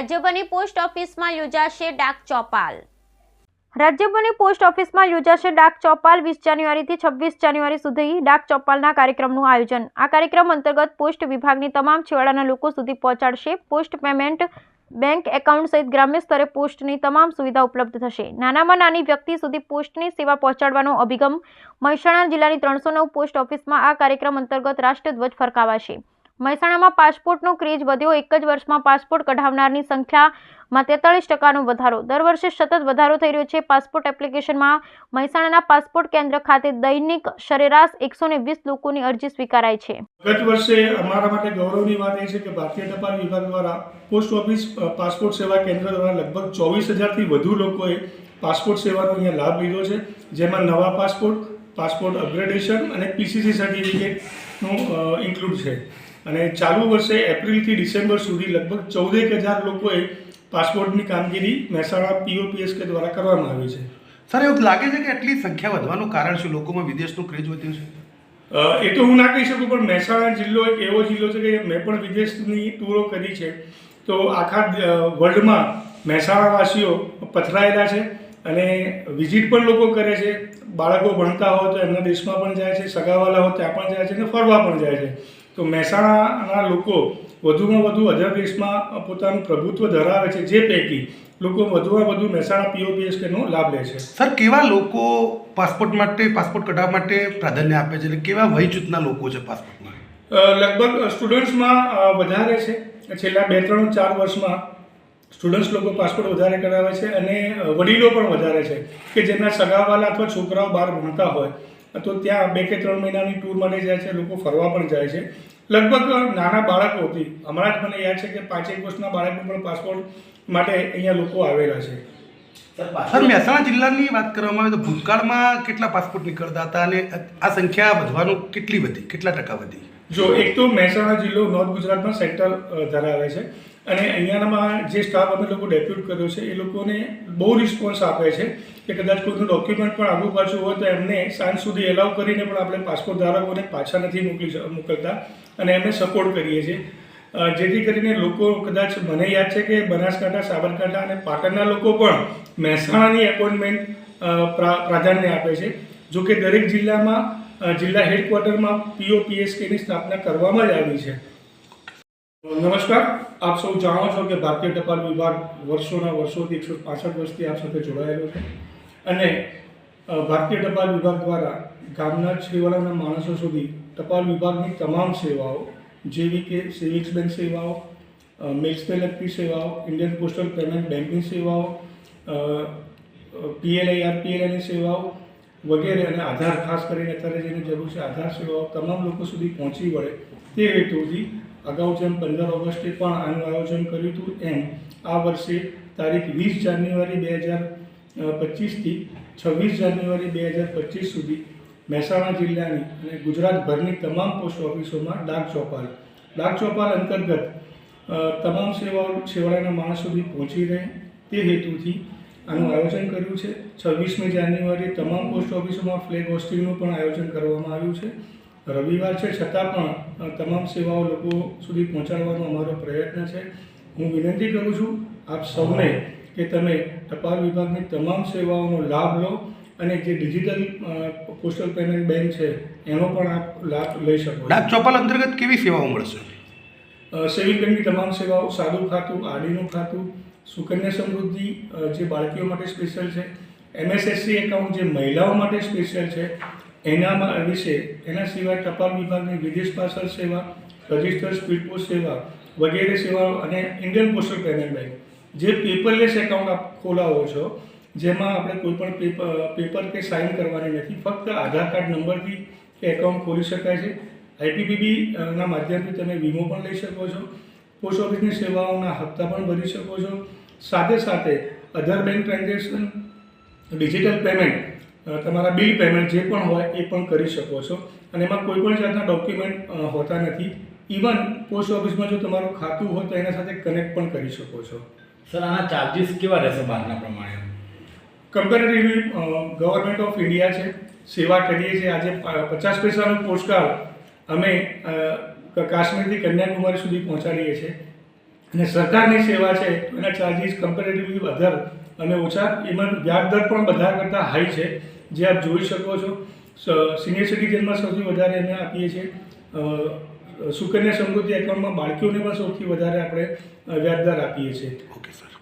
રાજ્યભરની post ઓફિસમાં યોજાશે ડાક ચોપાલ. રાજ્યભરની post ઓફિસમાં યોજાશે ડાક ચોપાલ વીસ જાન્યુઆરીથી છવ્વીસ જાન્યુઆરી સુધી ડાક ચોપાલના કાર્યક્રમનું આયોજન. આ કાર્યક્રમ અંતર્ગત પોસ્ટ વિભાગની તમામ છેવાડાના લોકો સુધી પહોંચાડશે. પોસ્ટ પેમેન્ટ બેંક એકાઉન્ટ સહિત ગ્રામ્ય સ્તરે પોસ્ટની તમામ સુવિધા ઉપલબ્ધ થશે. નાનામાં નાની વ્યક્તિ સુધી પોસ્ટની સેવા પહોંચાડવાનો અભિગમ મહેસાણા જિલ્લાની ત્રણસો પોસ્ટ ઓફિસમાં આ કાર્યક્રમ અંતર્ગત રાષ્ટ્રધ્વજ ફરકાવાશે. મહેસાણામાં પાસપોર્ટનો ક્રેઝ વધ્યો. એક જ વર્ષમાં પાસપોર્ટ કઢાવનારની સંખ્યામાં તેતાળીસ ટકાનો વધારો. દર વર્ષે સતત વધારો થઈ રહ્યો છે. પાસપોર્ટ એપ્લિકેશનમાં મહેસાણાના પાસપોર્ટ કેન્દ્ર ખાતે દૈનિક સરેરાશ એકસો વીસ લોકોની અરજી સ્વીકારાય છે. ગત વર્ષે અમારા માટે ગૌરવની વાત એ છે કે ભારતીય ટપાલ વિભાગ દ્વારા પોસ્ટ ઓફિસ પાસપોર્ટ સેવા કેન્દ્ર દ્વારા લગભગ ચોવીસ હજારથી વધુ લોકોએ પાસપોર્ટ સેવાનો અહીંયા લાભ લીધો છે. જેમાં નવા પાસપોર્ટ પાસપોર્ટ અપગ્રેડેશન અને પીસીસી સર્ટિફિકેટનું ઇન્ક્લુડ છે. અને ચાલુ વર્ષે એપ્રિલથી ડિસેમ્બર સુધી લગભગ ચૌદેક હજાર લોકોએ પાસપોર્ટની કામગીરી મહેસાણા પીઓપીએસકે દ્વારા કરવામાં આવી છે. સર એવું લાગે છે કે આટલી સંખ્યા વધવાનું કારણ શું? લોકોમાં વિદેશનું ક્રેઝ વધ્યું છે? એ તો હું ના કહી શકું પણ મહેસાણા જિલ્લો એક એવો જિલ્લો છે કે મેં પણ વિદેશની ટૂરો કરી છે. તો આખા વર્લ્ડમાં મહેસાણાવાસીઓ પથરાયેલા છે અને વિઝિટ પણ લોકો કરે છે. બાળકો ભણતા હોય તો એમના દેશમાં પણ જાય છે સગાવાલા હોય ત્યાં પણ જાય છે અને ફરવા પણ જાય છે. તો મહેસાણાના લોકો વધુમાં વધુ અધર દેશમાં પોતાનું પ્રભુત્વ ધરાવે છે જે પૈકી લોકો વધુમાં વધુ મહેસાણા પીઓપીએસકેનો લાભ લે છે. સર કેવા લોકો પાસપોર્ટ માટે પાસપોર્ટ કઢાવવા માટે પ્રાધાન્ય આપે છે? એટલે કેવા વય જૂથના લોકો છે પાસપોર્ટમાં? લગભગ સ્ટુડન્ટ્સમાં વધારે છે. છેલ્લા બે ત્રણ ચાર વર્ષમાં સ્ટુડન્ટ્સ લોકો પાસપોર્ટ વધારે કરાવે છે અને વડીલો પણ વધારે છે કે જેમના સગાવાલા અથવા છોકરાઓ બહાર ભણતા હોય. તો ત્યાં બે કે ત્રણ મહિનાની ટૂર માટે જાય છે લોકો ફરવા પણ જાય છે. લગભગ નાના બાળકોથી હમણાં જ મને યાદ છે કે પાંચેક વર્ષના બાળકો પણ પાસપોર્ટ માટે અહીંયા લોકો આવેલા છે. સર મહેસાણા જિલ્લાની વાત કરવામાં આવે તો ભૂતકાળમાં કેટલા પાસપોર્ટ નીકળતા હતા અને આ સંખ્યા વધવાનું કેટલી વધી? કેટલા ટકા વધી? જો એક તો મહેસાણા જિલ્લો નોર્થ ગુજરાતમાં સેન્ટર ધરાવે છે. અને અહીંયાનામાં જે સ્ટાફ અમે લોકો ડેપ્યુટ કર્યો છે, એ લોકોને બહુ રિસ્પોન્સ આપે છે કે કદાચ કોઈનું ડોક્યુમેન્ટ પણ આગુ પાછું હોય તો એમને સાંજ સુધી એલાઉ કરીને પણ આપણે પાસપોર્ટ ધારકોને પાછા નથી મોકલી મોકલતા અને એમને સપોર્ટ કરીએ છીએ. જેથી કરીને લોકો કદાચ મને યાદ છે કે બનાસકાંઠા, સાબરકાંઠા અને પાટણના લોકો પણ મહેસાણાની એપોઇન્ટમેન્ટ પ્રાધાન્ય આપે છે. જો કે દરેક જિલ્લામાં જિલ્લા હેડક્વાર્ટરમાં પીઓપીએસકેની સ્થાપના કરવામાં જ આવી છે. નમસ્કાર. આપ સૌ જાણો છો કે ભારતીય ટપાલ વિભાગ વર્ષોના વર્ષોથી એકસો પાસઠ વર્ષથી આપ સાથે જોડાયેલો છે. અને ભારતીય ટપાલ વિભાગ દ્વારા ગામના છેવાડાના માણસો સુધી ટપાલ વિભાગની તમામ સેવાઓ, જેવી કે સેવિંગ્સ બેંક સેવાઓ મેલ્સને લગતી સેવાઓ, ઇન્ડિયન પોસ્ટલ પેમેન્ટ બેંકની સેવાઓ પીએલઆઈ, આરપીએલઆઈની સેવાઓ વગેરે અને આધાર ખાસ કરીને અત્યારે જેની જરૂર છે, આધાર સેવાઓ તમામ લોકો સુધી પહોંચી વળે તે હેતુથી અગાઉ જેમ પંદર ઓગસ્ટે પણ આનું આયોજન કર્યું હતું, એમ આ વર્ષે તારીખ વીસ જાન્યુઆરી બે હજાર પચીસથી છવ્વીસ જાન્યુઆરી બે હજાર પચીસ સુધી મહેસાણા જિલ્લાની અને ગુજરાતભરની તમામ પોસ્ટ ઓફિસોમાં ડાક ચોપાલ. ડાક ચોપાલ અંતર્ગત તમામ સેવાઓ છેવાડાના માણસ સુધી પહોંચી રહે તે હેતુથી આનું આયોજન કર્યું છે. છવ્વીસમી જાન્યુઆરી તમામ પોસ્ટ ઓફિસોમાં ફ્લેગ હોસ્ટિંગનું પણ આયોજન કરવામાં આવ્યું છે. રવિવાર છે છતાં પણ તમામ સેવાઓ લોકો સુધી પહોંચાડવાનો અમારો પ્રયત્ન છે. હું વિનંતી કરું છું આપ સૌને કે તમે ટપાલ વિભાગની તમામ સેવાઓનો લાભ લો અને જે ડિજિટલ પોસ્ટલ પેમેન્ટ બેંક છે એનો પણ આપ લાભ લઈ શકો ડાક ચોપાલ અંતર્ગત કેવી સેવાઓ મળશે? સેવિંગ બેંકની તમામ સેવાઓ સાદું ખાતું આરડીનું ખાતું સુકન્યા સમૃદ્ધિ જે બાળકીઓ માટે સ્પેશિયલ છે એમએસએસસી એકાઉન્ટ જે મહિલાઓ માટે સ્પેશિયલ છે એનામાં વિશે એના સિવાય ટપાલ વિભાગની વિદેશ પાર્સલ સેવા, રજિસ્ટર સ્પીડ પોસ્ટ સેવા વગેરે સેવાઓ અને ઇન્ડિયન પોસ્ટલ પેમેન્ટ બેંક. જે પેપરલેસ એકાઉન્ટ આપ ખોલાવો છો, જેમાં આપણે કોઈ પણ પેપર પેપર કે સાઇન કરવાની નથી. ફક્ત આધાર કાર્ડ નંબરથી એ એકાઉન્ટ ખોલી શકાય છે. આઈપીપીબીના માધ્યમથી તમે વીમો પણ લઈ શકો છો. પોસ્ટ ઓફિસની સેવાઓના હપ્તા પણ ભરી શકો છો. સાથે સાથે other bank transaction, digital payment તમારા બિલ પેમેન્ટ જે પણ હોય એ પણ કરી શકો છો. અને એમાં કોઈ પણ જાતના ડોક્યુમેન્ટ હોતા નથી. ઇવન પોસ્ટ ઓફિસમાં જો તમારું ખાતું હોય તો એના સાથે કનેક્ટ પણ કરી શકો છો. સર આના ચાર્જિસ કેવા રહેશે બહારના પ્રમાણે? કમ્પેરેટિવલી ગવર્મેન્ટ ઓફ ઇન્ડિયા છે સેવા કરીએ છીએ. આજે પચાસ પૈસાનું પોસ્ટકાર્ડ અમે કાશ્મીરથી કન્યાકુમારી સુધી પહોંચાડીએ છીએ. અને સરકારની સેવા છે એના ચાર્જિસ કમ્પેરેટિવલી વધારે અને ઓછા એમાં વ્યાજ દર પણ બધા કરતાં હાઈ છે. જે આપ જોઈ શકો છો સિનિયર સિટીઝનમાં સૌથી વધારે એને આપીએ છીએ. સુકન્યા સમૃદ્ધિ એકાઉન્ટમાં બાળકીઓને પણ સૌથી વધારે આપણે વ્યાજદર આપીએ છીએ. Okay sir